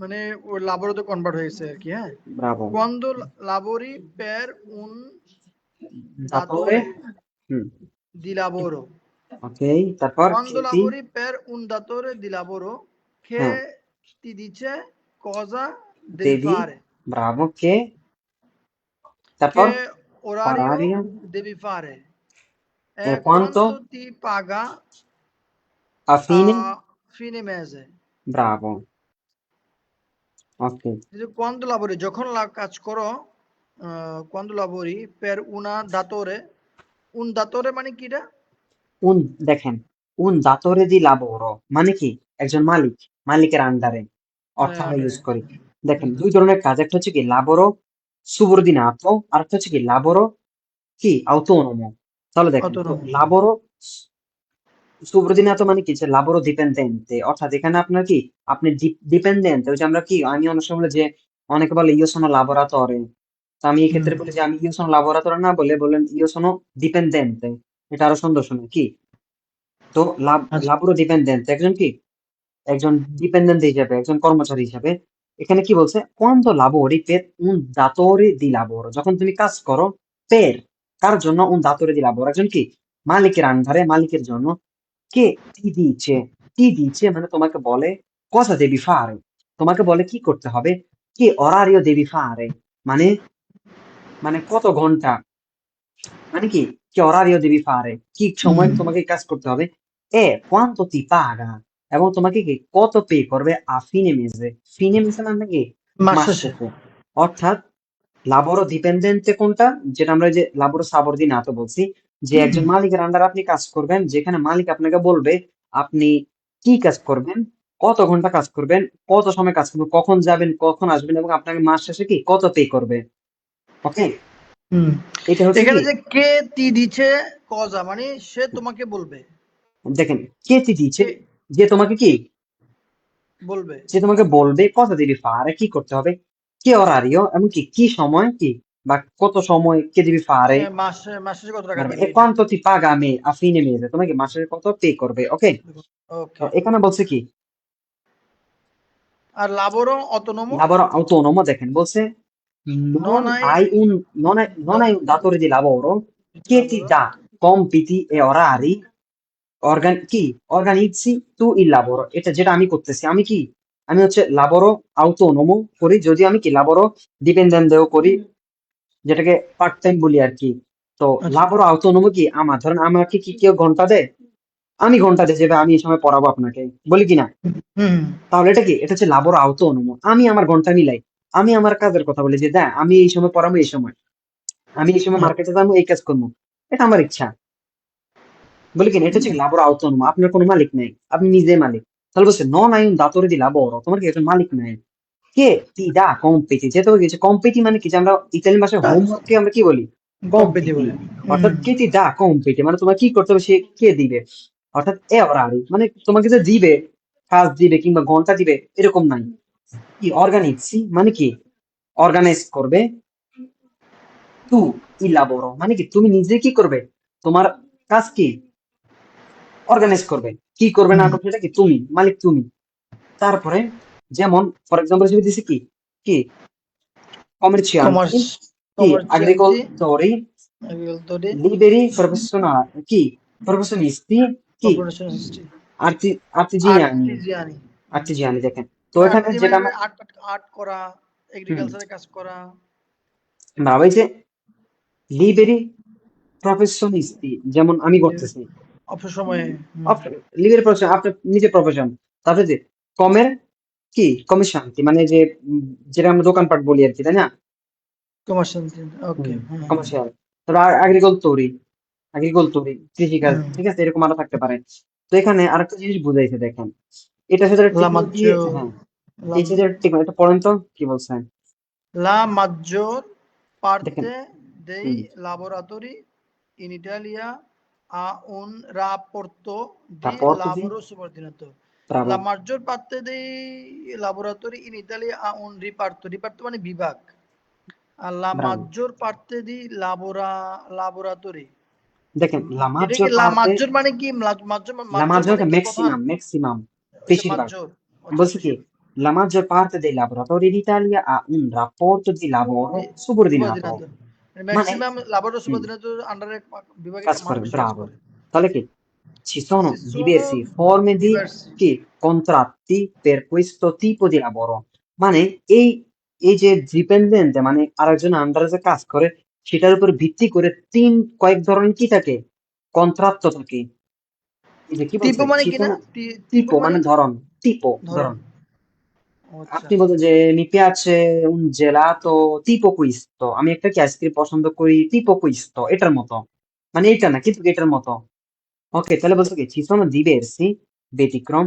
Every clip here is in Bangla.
মানে ওই লাবোরোতে কনভার্ট হয়েছে আর কি হ্যাঁ bravo Quando lavori per un datore হুম di lavoro. ওকে তারপর Quando কি- lavori per un datore di lavoro che Ah. ti dice cosa devi, Devi fare, bravo কে তারপর che orario, Orario. devi fare e, E quanto? ti paga a fine a fine mese. Bravo okay Quando lavori, যখন কাজ করো quando lavori per una datore, un datore মানে কিটা উন দেখেন উন দাতরে দি লাবোরো মানে কি? একজন মালিক মালিকের আন্ডারে অর্থ আমরা ইউজ করি। দেখেন দুই ধরনের কাজ একটা হচ্ছে কি লাবোরো সুবর্দিনাতো আর একটা হচ্ছে কি লাবোরো কি? autonomo তাহলে দেখেন. লাবোরো সুবর্দিনাতো মানে কি? যে লাবোরো ডিপেন্ডেন্টে অর্থাৎ এখানে আপনার কি? আপনি ডিপেন্ডেন্ট ওই যে আমরা কি আমি অনেক সময় বলি যে অনেকে বলে ইও সোনো লাবোরাতরে তো আমি এই ক্ষেত্রে বলি যে আমি ইও সোনো লাবোরাতরে না বলে বলেন ইও সোনো ডিপেন্ডেন্টে এটা আরও সুন্দর শুনে কি? তো আচ্ছা। লাবোরো ডিপেন্ডেন্ট একজন কি? একজন ডিপেন্ডেন্ট হিসেবে একজন কর্মচারী হিসেবে। এখানে কি বলছে? Quando lavori per un datore di lavoro? যখন তুমি কাজ করো পের কার জন্য? un datore di lavoro একজন কি? মালিকের আন্ডারে মালিকের জন্য। কে ti dice ti dice মানে তোমাকে বলে cosa devi fare? তোমাকে বলে কি করতে হবে? কি orario devi fare? মানে মানে কত ঘণ্টা? মানে কি? কি orario devi fare? কি সময় তোমাকে কাজ করতে হবে? E quanto ti paga? এবং তোমাকে কি? কত পে করবে a fine mese? Fine mese মানে কি? মাস। মাস। শেষে অর্থাৎ লাবোরো ডিপেন্ডেন্টে কোনটা? যেটা আমরা যে লাবোরো সাবর্দিনাতো বলছি যে একজন মালিকের আন্ডার আপনি কাজ করবেন যেখানে মালিক আপনাকে বলবে আপনি কি কাজ করবেন কত ঘণ্টা কাজ করবেন কত সময় কাজ করবেন কখন যাবেন কখন আসবেন এবং আপনাকে মাস শেষে কি কত পে করবে। ওকে হুম। এটা হচ্ছে এখানে যে কে তি দিচ্ছে কজা মানে সে তোমাকে বলবে। দেখেন কে ti dice যে তোমাকে কি? বলবে। যে তোমাকে বলবে কথা দেবি ফারে কি করতে হবে কি অরারিও এবং কি কি সময় কি? বা কত সময় কে দিবি ফারে এ, মাসে মাসে কত টাকা দিবে e quanto ti paga a me a fine mese তোমাকে মাসে কত পে করবে ওকে ওকে এখানে বলছে কি আর লাবোরো অটোনোমো lavoro autonomo দেখেন বলছে non hai- un non hai, non hai un datore di lavoro che ti dà compiti e orari organ কি organizzi tu il lavoro এটা যেটা আমি করতেছি আমি কি আমি হচ্ছে লাবোরো autonomo করি যদি আমি কি লাবোরো ডিপেন্ডেন্টেও করি যেটাকে পার্ট টাইম বলি আর কি। তো আচ্ছা। লাবোরো autonomo কি? আমার। ধরেন আমাকে কি কেউ ঘণ্টা দেয়? আমি ঘণ্টা দিয়ে যাবে আমি এই সময় পড়াবো আপনাকে। বলি কি না তাহলে এটা কি? এটা হচ্ছে লাবোর autonomo আমি আমার ঘণ্টা মিলাই। আমি আমার কাজের কথা বলি যে দেখ আমি এই সময় পড়াবো এই সময়। আমি এই সময় মার্কেটে যাব এই কাজ করব। এটা আমার ইচ্ছা। বলি কি না, এটা হচ্ছে লাবোর autonomo আপনার কোনো মালিক নাই। আপনি নিজে মালিক। তাহলে বলছে hai un datore di lavoro তোমার কি একজন মালিক নাই? কে? ti dà compiti যে compiti মানে কি? যে আমরা ইতালি ভাষায়। হোমওয়ার্ককে আমরা কি বলি? কম্পিটি বলে। অর্থাৎ কে dà compiti মানে তোমার কি করতে হবে? সে কে দিবে? অর্থাৎ এ orari মানে তোমাকে যে দিবে কাজ দিবে কিংবা ঘণ্টা দিবে এরকম নাই। কি organizzi মানে কি? অর্গানাইজ করবে। তু lavoro মানে কি? তুমি নিজে কি করবে? তোমার কাজ কি? অর্গানাইজ করবে। কি করবে না করবে সেটা কি? তুমি মালিক তুমি। তারপরে যেমন ফর এক্সাম্পল হিসেবে দিছি কি? কি? কমার্শিয়াল কি? এগ্রিকালচারি liberi professionali কি professionisti কি artigiani. আর্টিজিয়ানি artigiani দেখেন। তো এখানে যেটা আমরা আর্ট আর্ট করা এগ্রিকালচারে কাজ করা। ভাবা হয়েছে লিবেরি প্রফেশনিস্টি যেমন আমি করতেছি। অবসর সময়ে। লিবেরি প্রফেশন আপনার নিজের প্রফেশন তারপরে যে কমের কি? কমের শান্তি মানে যে যেটা আমরা দোকানপাট বলি আর কি তাই না? Commercial okay commercial. তারপর কৃষিকাজ ঠিক আছে? এরকম আরও থাকতে পারে। তো এখানে আরেকটা জিনিস বুঝাইছে দেখেন। এটা সাথে হ্যাঁ। এই যে ঠিক এটা পড়েন তো কি বলছেন La maggior parte দেখেন। dei lavoratori in Italia ha un rapporto Rapporto di- lavoro subordinato. Bravo La maggior parte dei lavoratori in Italia ha un riparto, riparto মানে বিভাগ। আর la Bravo. maggior parte di lavora, lavoratori দেখেন লা কি la maggior মানে কি maggior লা মানে কি ম্যাক্সিমাম? ম্যাক্সিমাম আচ্ছা, বেশিরভাগ আচ্ছা, কি la maggior parte dei lavoratori d'Italia ha un rapporto di lavoro subordinato maximum লাবোর হুম। সুবর্দিনাতর আন্ডারে বিভাগে কাজ করে করে তাহলে কি ci sono Ci sono diverse forme di diversi. কি contratti per questo tipo di lavoro মানে এই এই যে ডিপেন্ডেন্ট মানে আরেকজন আন্ডারে যে কাজ করে সেটার উপর ভিত্তি করে তিন কয়েক ধরনের কি থাকে কন্ট্রাক্ট থাকে এই যে কি টিপো বলছে মানে ci কি না sono টি- tipo মানে ধরন tipo ধরন ধরন ও আচ্ছা আপনি বলতে যে mi piace un gelato tipo questo. আমি একটা কি আইসক্রিম পছন্দ করি tipo questo এটার মতো মানে এটা না কিন্তু এটার মতো ওকে তাহলে বলছো কি ci sono diversi ব্যতিক্রম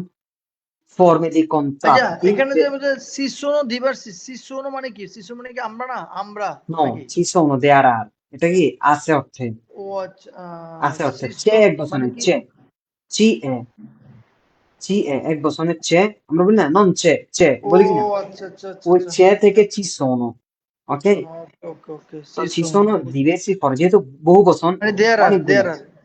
forme di আচ্ছা contratti এখানে যে per- বলছে সিসোনো দিভার্সি সিসোনো মানে কি সিসো মানে কি আমরা না আমরা no নাকি ci sono there are এটা কি আছে অর্থে ও আচ্ছা আছে অর্থে সিসো c'è এক মানে বছরে কি c'è. Ci è. Ci è এক বছরে c'è. আমরা বলি না non c'è c'è. ও বলি কি না আচ্ছা আচ্ছা আচ্ছা ওই আচ্ছা c'è থেকে ci sono ok? ওকে ওকে ওকে তো ci সিসো sono diversi forme যেহেতু বহু বচন মানে দেয়ার আর অনেকগুলো দেয়ার আর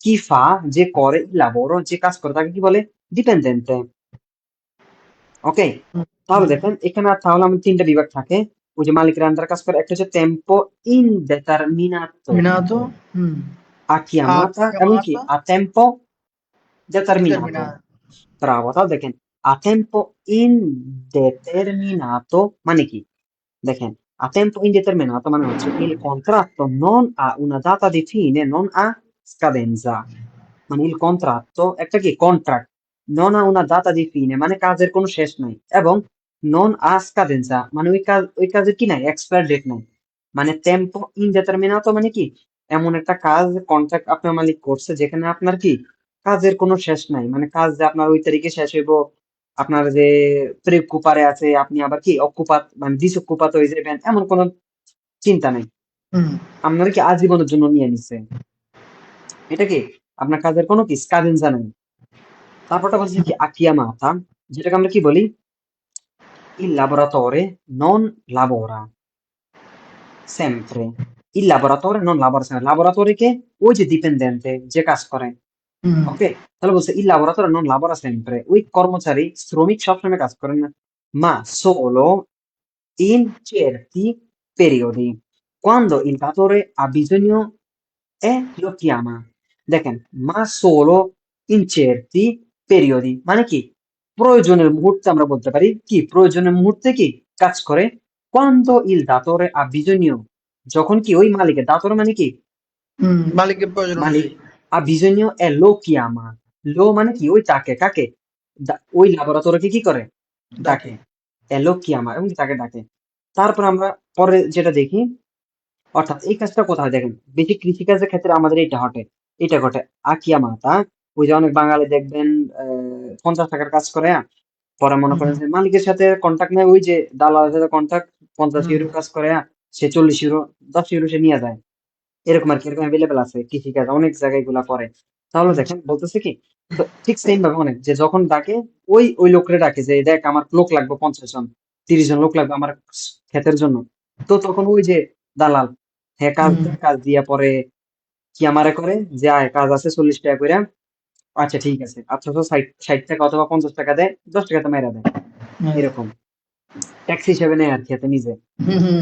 কি ফা যে করে il lavoro যে কাজ করে তাকে কি বলে ডিপেন্ডেন্টে ওকে হুম, তাহলে হুম। দেখেন এখানে আর তাহলে আমাদের তিনটা বিভাগ থাকে ওই যে মালিকের আন্ডার কাজ করে একটা হচ্ছে tempo ইনডেটারমিনাতো minato hmm a chiamata A এবং কি chiamata a tempo determinato determinato bravo তাহলে দেখেন a tempo indeterminato মানে কি দেখেন a tempo indeterminato মানে হচ্ছে il contratto non ha una data di fine non ha scadenza. মানে il contratto একটা কি? Contract non ha una data di fine মানে কাজের কোনো শেষ নাই এবং non ha scadenza. মানে ওই কাজ ওই কাজের কি নাই এক্সপায়ার ডেট নাই মানে টেম্পো ইনডেটারমিনাতো মানে কি এমন একটা কাজ কন্ট্রাক্ট আপনার মালিক করছে যেখানে আপনার কি কাজের কোনো শেষ নাই মানে কাজ যে আপনার ওই তারিখে শেষ হইব আপনার যে প্রেকুপারে আছে আপনি আবার কি অকুপাত মানে ডিসঅকুপাত হয়ে যাবেন এমন কোনো চিন্তা নাই হুম আপনার কি আজীবনের জন্য নিয়ে নিছে এটা কি আপনার কাজের কোনো কি স্কাদেন্সা নেই তারপরটা বলছে কি আকিয়ামাতা যেটাকে আমরা কি বলি il lavoratore non lavora sempre il lavoratore non lavora sempre lavoratore কে ওই যে ডিপেন্ডেন্টে যে কাজ করে হুম ওকে তাহলে বলছে il lavoratore non lavora sempre ওই কর্মচারী শ্রমিক সবসময় কাজ করে না ma solo in certi periodi quando il datore ha bisogno e lo chiama দেখেন solo in certi periodi মানে কি? প্রয়োজনের মুহূর্তে আমরা বলতে পারি কি? প্রয়োজনের মুহূর্তে কি কাজ করে? il datore ha bisogno যখন কি ওই মালিকের দাতরে মানে কি? মালিকের প্রয়োজন মালিক। ha bisogno e lo chiama lo মানে কি? ওই তাকে কাকে? ওই ল্যাবরেটরিকে কি করে? ডাকে e কি chiama এবং তাকে ডাকে। তারপর আমরা পরে যেটা দেখি অর্থাৎ এই কাজটা কোথায়? দেখেন বেশি কৃষিকাজের ক্ষেত্রে আমাদের এটা ঘটে। এটা ঘটে। আকিয়া মাতা ওই যে অনেক বাঙালি দেখবেন আহ, পঞ্চাশ টাকার কাজ করে পরে মনে করেন যে মালিকের সাথে কন্ট্যাক্ট নেয় ওই যে দালালের সাথে কন্ট্যাক্ট পঞ্চাশ। ইউরো কাজ করে সে চল্লিশ ইউরো দশ ইউরো সে নিয়ে যায়। এরকম আর কি এরকম অ্যাভেলেবেল আছে কৃষিকাজ অনেক জায়গায়গুলা করে। তাহলে দেখেন বলতেছে কি ঠিক সেম ভাবে অনেক যে যখন ডাকে ওই ওই লোকরে ডাকে যে দেখ আমার লোক লাগবে পঞ্চাশ জন তিরিশ জন লোক লাগবে আমার ক্ষেতের জন্য। তো তখন ওই যে দালাল হ্যাঁ কাজ কাজ দিয়া পরে কি আমারে করে? যে আয় কাজ আছে চল্লিশ টাকা করে আচ্ছা ঠিক আছে। আটশো ষাট ষাট টাকা অথবা পঞ্চাশ টাকা দেয় দশ টাকাতে মেরা দেয় এরকম। ট্যাক্স হিসেবে নেয় আর কি হাতে নিজে।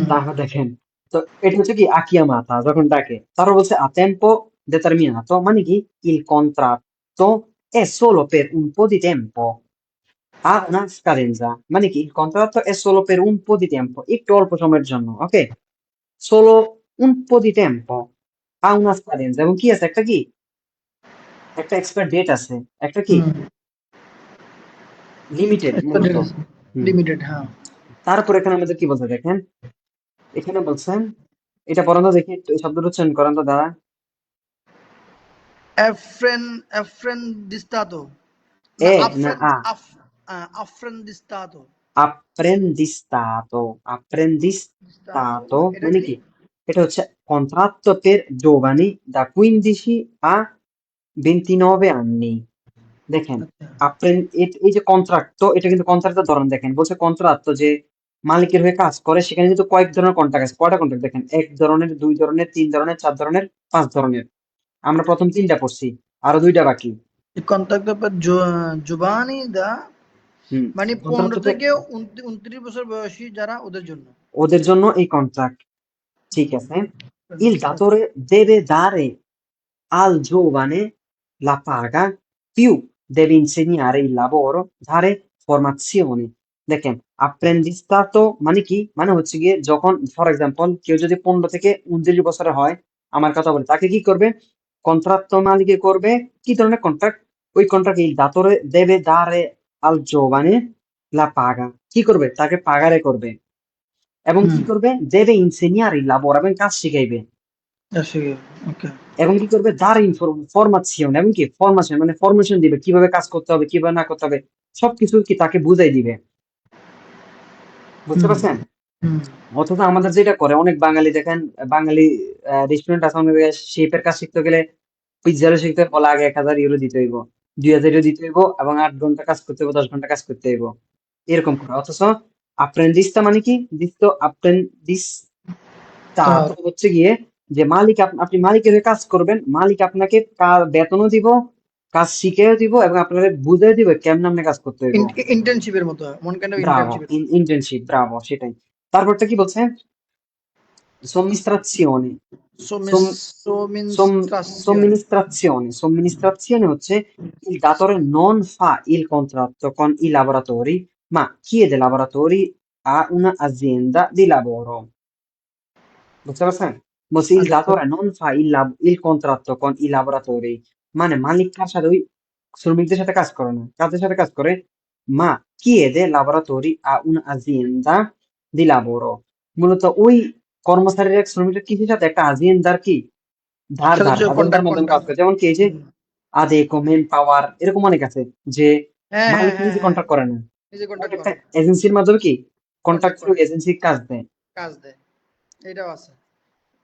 তারপর দেখেন তো এটা হচ্ছে কি আকিয়া মাথা যখন ডাকে তারপর বলছে tempo determinato মানে কি il contratto è solo per un po' di tempo. Ha una scadenza মানে কি il contratto è solo per un po' di tempo একটু অল্প সময়ের জন্য ওকে solo un po' di tempo ha una এবং কি আছে? একটা কি? একটা এক্সপায়ার ডেট আছে। একটা কি? লিমিটেড লিমিটেড হ্যাঁ। তারপর এখানে আমাদের কি বলছে দেখেন? এখানে বলছেন এটা পড়ান দেখি এই শব্দটা উচ্চারণ করেন তো দাদা এফ্রেন এফ্রেন দিস্তাতো এ না আ। আফ আফ্রেন দিস্তাতো apprendistato apprendistato মানে কি? এটা হচ্ছে contratto per giovani da 15 a 29 anni দেখেন আচ্ছা। আপনি এই যে কন্ট্রাক্ট তো এটা কিন্তু কন্ট্রাক্টের ধরন দেখেন। বলছে কন্ট্রাক্ট যে মালিকের হয়ে কাজ করে সেখানে কিন্তু কয়েক ধরনের কন্ট্রাক্ট আছে। কয়টা কন্ট্রাক্ট দেখেন এক ধরনের দুই ধরনের তিন ধরনের চার ধরনের পাঁচ ধরনের। আমরা প্রথম তিনটা পড়ছি আরও দুইটা বাকি। কন্ট্রাক্ট পর জুবানি দা মানে পনেরো থেকে উনত্রি- উনত্রিশ বছর বয়সী যারা ওদের জন্য। ওদের জন্য এই কন্ট্রাক্ট ঠিক আছে il datore deve dare al giovane la paga più deve insegnare il lavoro dare formazione দেখেন apprendistato মানে কি মানে হচ্ছে গিয়ে যখন ফর এক্সাম্পল কেউ যদি পনেরো থেকে উনত্রিশ বছরের হয় আমার কথা বলে তাকে কি করবে কন্ট্রাক্ট মালিকে করবে কি ধরনের কন্ট্রাক্ট ওই contract il datore deve dare al giovane la paga কি করবে তাকে পাগারে করবে এবং কি করবে? দেবে ইনসেনিয়ার il এবং কাজ শিখাইবে। এবং কি করবে? তার ফরমাশন এবং কি? ফরমাশন মানে ফরমেশন দিবে। কীভাবে কাজ করতে হবে কীভাবে না করতে হবে সবকিছু কি তাকে বুঝাই দিবে। বুঝতে পারছেন? অথচ আমাদের যেটা করে অনেক বাঙালি দেখেন বাঙালি রেস্টুরেন্ট আছে অনেক শেফের কাজ শিখতে গেলে পিৎজারও শিখতে বলে আগে এক হাজার ইউরো দিতে হইব দুই হাজার ইউরো দিতে হইব এবং আট ঘণ্টা কাজ করতে হইব দশ ঘণ্টা কাজ করতে হইব। এরকম করে। অথচ অ্যাপ্রেন্টিসটা মানে কি? দিস্ত অ্যাপ্রেন্টিস হ্যাঁ। হচ্ছে গিয়ে যে মালিক আপনি মালিকের হয়ে কাজ করবেন মালিক আপনাকে বেতনও দিব কাজ শিখেও দিব এবং আপনাকে বুঝিয়ে দিব কেমন আপনি কাজ করতে হবে ইন্টার্নশিপের মতো মন কেন ইন্টার্নশিপ ব্রাভো সেটাই। তারপরটা কি বলছে? somministrazione som- somministrazione somministrazione হচ্ছে il datore non fa il contratto con i lavoratori ma chiede lavoratori a un'azienda di lavoro? পারছেন il datore non fa il, lav- il contratto con i lavoratori মানে মালিক কার সাথে ওই শ্রমিকদের সাথে কাজ করে না কাদের সাথে কাজ করে ma chiede lavoratori a un'azienda di lavoro? মূলত ওই কর্মচারীরা শ্রমিকরা কিসের সাথে একটা আজিয়েন্দার কি ধার ধার আজিয়েন্দার contact- মাধ্যমে কাজ করে যেমন কি এই যে আদেকো মেন পাওয়ার এরকম অনেক আছে যে হ্যাঁ মালিক নিজে কন্ট্যাক্ট করে না নিজে কন্ট্যাক্ট একটা এজেন্সির মাধ্যমে কি? কন্ট্যাক্ট করে। এজেন্সি কাজ দেয়? কাজ দেয়। এটাও আছে।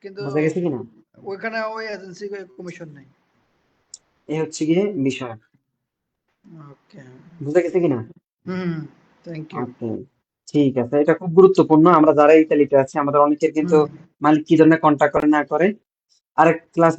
কিন্তু বোঝা গেছে কিনা? ওইখানে ওই এজেন্সি কমিশন নেই। এই হচ্ছে গিয়ে বিষয়। ওকে। বুঝা গেছে হুম থ্যাংক ইউ ওকে ঠিক আছে। এটা খুব গুরুত্বপূর্ণ। আমরা যারা ইতালিতে আছি আমাদের অনেকের কিন্তু মালিক কি ধরনের কন্ট্যাক্ট করে না করে। আরেক ক্লাস